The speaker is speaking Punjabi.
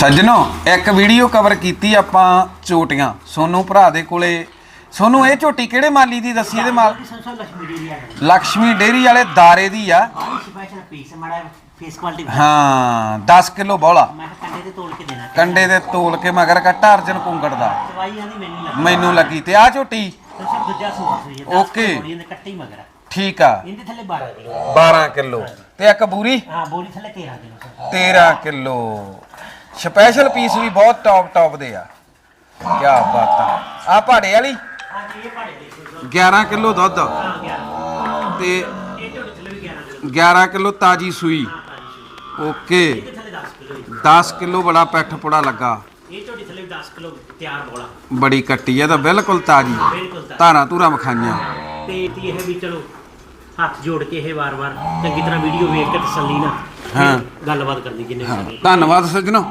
ਸੱਜਣੋ ਇੱਕ ਵੀਡੀਓ ਕਵਰ ਕੀਤੀ ਆਪਾਂ ਚੋਟੀਆਂ। ਸੋਨੂੰ ਭਰਾ ਦੇ ਕੋਲੇ। ਸੋਨੂੰ ਇਹ ਝੋਟੀ ਕਿਹੜੇ ਮਾਲੀ ਦੀ ਦੱਸੀ? ਇਹਦੇ ਮਾਲ ਲక్ష్ਮੀ ਡੇਰੀ ਵਾਲੇ ਦਾਰੇ ਦੀ ਆ। ਹਾਂ 10 ਕਿਲੋ ਬੋਲਾ। ਮੈਂ ਕੰਡੇ ਦੇ ਤੋਲ ਕੇ ਮਗਰ ਕੱਟਾ ਅਰਜਨ ਕੁੰਗੜ ਦਾ। ਮੈਨੂੰ ਲੱਗੀ। ਤੇ ਆ ਝੋਟੀ ਸੰਸਾ ਠੀਕ ਆ। ਇਹਦੇ ਥੱਲੇ 12 ਕਿਲੋ। 12 ਕਿਲੋ। ਤੇ ਇੱਕ ਬੂਰੀ? ਹਾਂ ਬੋਲੀ ਥੱਲੇ 13 ਕਿਲੋ। 13 ਕਿਲੋ। ਸਪੈਸ਼ਲ ਪੀਸ ਵੀ ਬਹੁਤ ਟੌਪ ਟੌਪ ਦੇ ਆ। ਕੀ ਬਾਤ ਆ। ਆ ਪਹਾੜੇ ਵਾਲੀ? ਹਾਂ ਇਹ ਪਾੜੇ ਦੇ 11 ਕਿਲੋ ਦੁੱਧ। ਤੇ 11 ਕਿਲੋ ਤਾਜੀ ਸੂਈ। ਓਕੇ। ਇਹਦੇ 10 ਕਿਲੋ ਬੜਾ ਪੈਠ ਪੁੜਾ ਲੱਗਾ। ਇਹ ਝੋਟੇ ਥੱਲੇ 10 ਕਿਲੋ ਤਿਆਰ ਬੋਲਾ ਬੜੀ ਕੱਟੀ ਹੈ ਤਾਂ ਬਿਲਕੁਲ ਤਾਜੀ। ਧਾਰਾਂ ਧੂਰਾ ਮਖਾਈਆਂ ਤੇ ਇਹ ਵੀ ਚਲੋ, ਹੱਥ ਜੋੜ ਕੇ ਇਹ ਵਾਰ-ਵਾਰ ਚੰਗੀ ਤਰ੍ਹਾਂ ਵੀਡੀਓ ਵੇਖ ਕੇ ਤਸੱਲੀ ਨਾਲ। ਹਾਂ। ਗੱਲਬਾਤ ਕਰਨੀ ਕਿੰਨੇ ਸਮੇਂ ਧੰਨਵਾਦ ਸੱਜਣੋ।